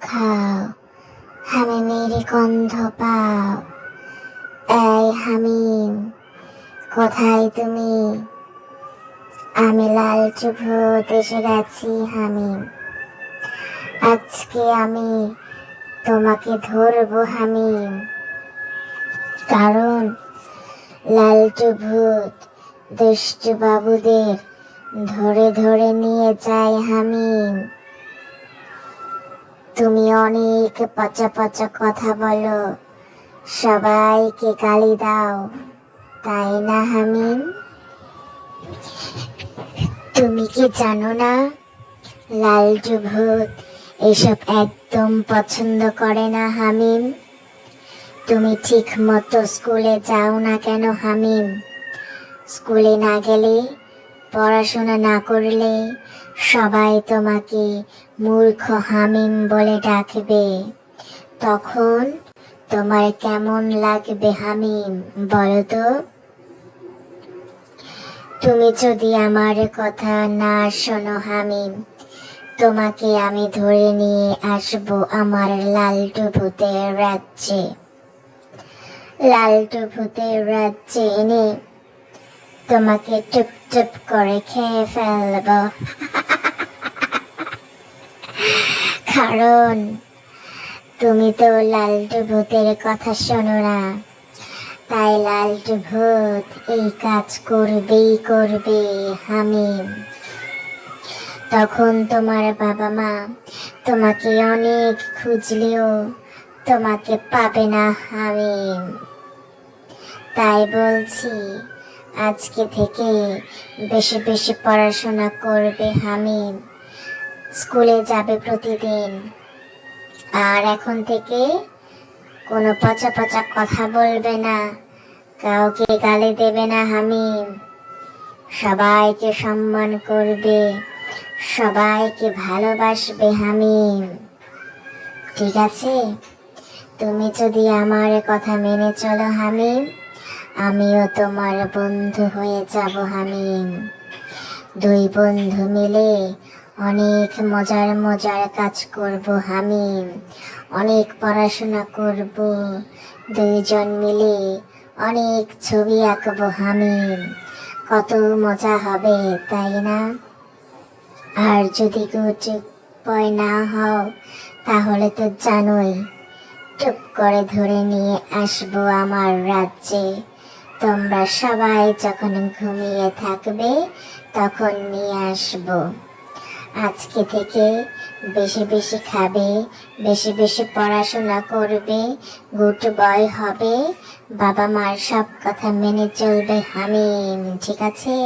খাও। হামিমের গন্ধ পাও। এই হামিম, কোথায় তুমি? আমি লালচু ভূত এসে গেছি, হামিম। আজকে আমি তোমাকে ধরবো, হামিম। কারণ লালটু ভূত দুষ্টু বাবুদের ধরে ধরে নিয়ে যায় হামিম। তুমি অনেক পচা পচা কথা বলো। সবাইকে গালি দাও, তাই না, হামিম? তুমি কি জানো না লালটু ভূত এসব একদম পছন্দ করে না, হামিম? তুমি ঠিক মতো স্কুলে যাও না কেন, হামিম? স্কুলে না গেলে পড়াশোনা না করলে সবাই তোমাকে মূর্খ হামিম বলে ডাকবে। তখন তোমার কেমন লাগবে হামিম, বলো তো? তুমি যদি আমার কথা না শোনো হামিম, তোমাকে আমি ধরে নিয়ে আসব আমার লালটু ভূতের রাজ্যে। লালটু ভূতের রাজ্যে এনে তোমাকে চুপ চুপ করে খেয়ে ফেলব। কারণ তুমি তো লালটু ভূতের কথা শোনো না। তাই লালটু ভূত এই কাজ করবেই করবে, হামিম। তখন তোমার বাবা মা তোমাকে অনেক খুঁজলেও তোমাকে পাবে না, হামিম। তাই বলছি আজকে থেকে বেশি বেশি পড়াশোনা করবে হামিম। স্কুলে যাবে প্রতিদিন। আর এখন থেকে কোনো পচা পচা কথা বলবে না। কাউকে গালি দেবে না হামিম। সবাইকে সম্মান করবে। সবাইকে ভালোবাসবে হামিম। ঠিক আছে? তুমি যদি আমার কথা মেনে চলো হামিম। আমিও তোমার বন্ধু হয়ে যাব, হামিম। দুই বন্ধু মিলে অনেক মজার মজার কাজ করব, হামিম। অনেক পড়াশোনা করব। দুইজন মিলে অনেক ছবি আঁকবো, হামিম। কত মজা হবে, তাই না? আর যদি গুড পয় না হও, তাহলে তো জানোই। চুপ করে ধরে নিয়ে আসব আমার রাজ্যে। তোমরা সবাই যখন ঘুমিয়ে থাকবে, তখন নিয়ে আসব। আজকে থেকে বেশি বেশি খাবে, বেশি বেশি পড়াশোনা করবে, গুড বয় হবে। বাবা মার সব কথা মেনে চলবে, হামিম, ঠিক আছে?